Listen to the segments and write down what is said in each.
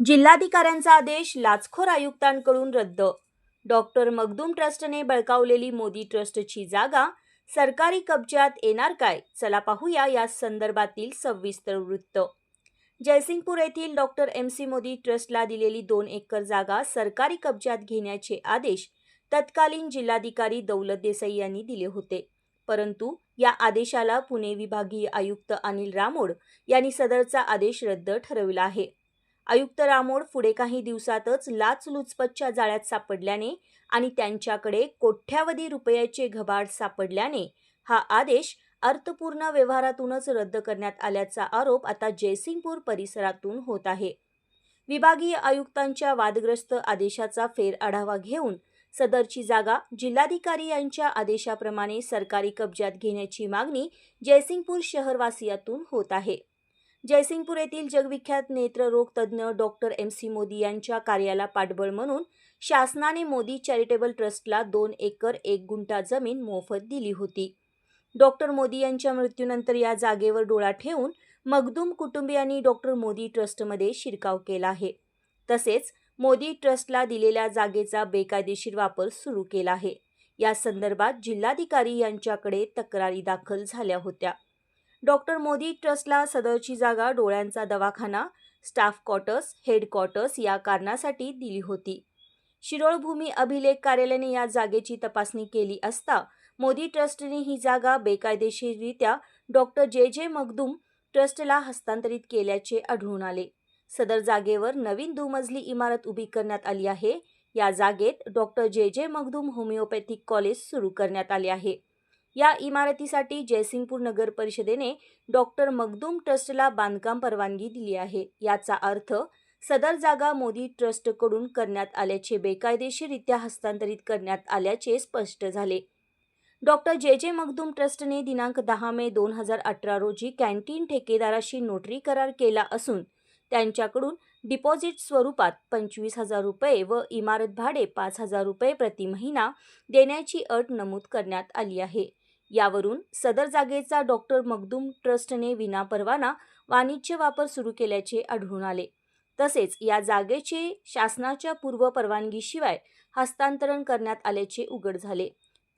जिल्हाधिकाऱ्यांचा आदेश लाचखोर आयुक्तांकडून रद्द. डॉक्टर मखदूम ट्रस्टने बळकावलेली मोदी ट्रस्टची जागा सरकारी कब्जात येणार काय? चला पाहूया या संदर्भातील सविस्तर वृत्त. जयसिंगपूर येथील डॉक्टर एम सी मोदी ट्रस्टला दिलेली दोन एकर जागा सरकारी कब्जात घेण्याचे आदेश तत्कालीन जिल्हाधिकारी दौलत देसाई यांनी दिले होते. परंतु या आदेशाला पुणे विभागीय आयुक्त अनिल रामोड यांनी सदरचा आदेश रद्द ठरविला आहे. आयुक्त रामोड पुढे काही दिवसातच लाचलुचपतच्या जाळ्यात सापडल्याने आणि त्यांच्याकडे कोट्यावधी रुपयाचे घबाड सापडल्याने हा आदेश अर्थपूर्ण व्यवहारातूनच रद्द करण्यात आल्याचा आरोप आता जयसिंगपूर परिसरातून होत आहे. विभागीय आयुक्तांच्या वादग्रस्त आदेशाचा फेर आढावा घेऊन सदरची जागा जिल्हाधिकारी यांच्या आदेशाप्रमाणे सरकारी कब्जात घेण्याची मागणी जयसिंगपूर शहरवासियातून होत आहे. जयसिंगपूर येथील जगविख्यात नेत्ररोग तज्ज्ञ डॉक्टर एम सी मोदी यांच्या कार्याला पाठबळ म्हणून शासनाने मोदी चॅरिटेबल ट्रस्टला दोन एकर एक गुंठा जमीन मोफत दिली होती. डॉक्टर मोदी यांच्या मृत्यूनंतर या जागेवर डोळा ठेवून मगदूम कुटुंबियांनी डॉक्टर मोदी ट्रस्टमध्ये शिरकाव केला आहे. तसेच मोदी ट्रस्टला दिलेल्या जागेचा बेकायदेशीर वापर सुरू केला आहे. या संदर्भात जिल्हाधिकारी यांच्याकडे तक्रारी दाखल झाल्या होत्या. डॉक्टर मोदी ट्रस्टला सदरची जागा डोळ्यांचा दवाखाना स्टाफ क्वार्टर्स हेडक्वार्टर्स या कारणासाठी दिली होती. शिरोळभूमी अभिलेख कार्यालयाने या जागेची तपासणी केली असता मोदी ट्रस्टने ही जागा बेकायदेशीररित्या डॉक्टर जे जे मगदूम ट्रस्टला हस्तांतरित केल्याचे आढळून आले. सदर जागेवर नवीन दुमजली इमारत उभी करण्यात आली आहे. या जागेत डॉक्टर जे जे मगदूम होमिओपॅथिक कॉलेज सुरू करण्यात आले आहे. या इमारतीसाठी जयसिंगपूर नगर परिषदेने डॉक्टर मगदूम ट्रस्टला बांधकाम परवानगी दिली आहे. याचा अर्थ सदर जागा मोदी ट्रस्टकडून करण्यात आल्याचे बेकायदेशीररित्या हस्तांतरित करण्यात आल्याचे स्पष्ट झाले. डॉक्टर जे. जे. मखदूम ट्रस्टने दिनांक दहा मे दोन हजार अठरा रोजी कॅन्टीन ठेकेदाराशी नोटरी करार केला असून त्यांच्याकडून डिपॉझिट स्वरूपात पंचवीस हजार रुपये व इमारत भाडे पाच हजार रुपये प्रति महिना देण्याची अट नमूद करण्यात आली आहे. यावरून सदर जागेचा डॉक्टर मखदूम ट्रस्टने विनापरवाना वाणिज्य वापर सुरू केल्याचे आढळून आले. तसेच या जागेचे शासनाच्या पूर्व परवानगीशिवाय हस्तांतरण करण्यात आल्याचे उघड झाले.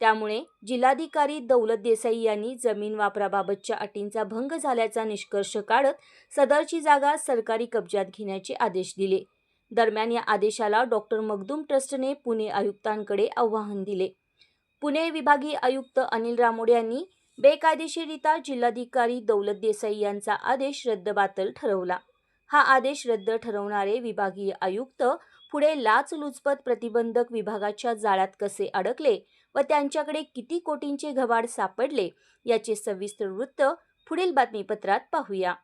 त्यामुळे जिल्हाधिकारी दौलत देसाई यांनी जमीन वापराबाबतच्या अटींचा भंग झाल्याचा निष्कर्ष काढत सदरची जागा सरकारी कब्जात घेण्याचे आदेश दिले. दरम्यान या आदेशाला डॉक्टर मखदूम ट्रस्टने पुणे आयुक्तांकडे आव्हान दिले. पुणे विभागीय आयुक्त अनिल रामोड यांनी बेकायदेशीरित्या जिल्हाधिकारी दौलत देसाई यांचा आदेश रद्दबातल ठरवला. हा आदेश रद्द ठरवणारे विभागीय आयुक्त पुढे लाचलुचपत प्रतिबंधक विभागाच्या जाळ्यात कसे अडकले व त्यांच्याकडे किती कोटींचे घबाड सापडले याचे सविस्तर वृत्त पुढील बातमीपत्रात पाहूया.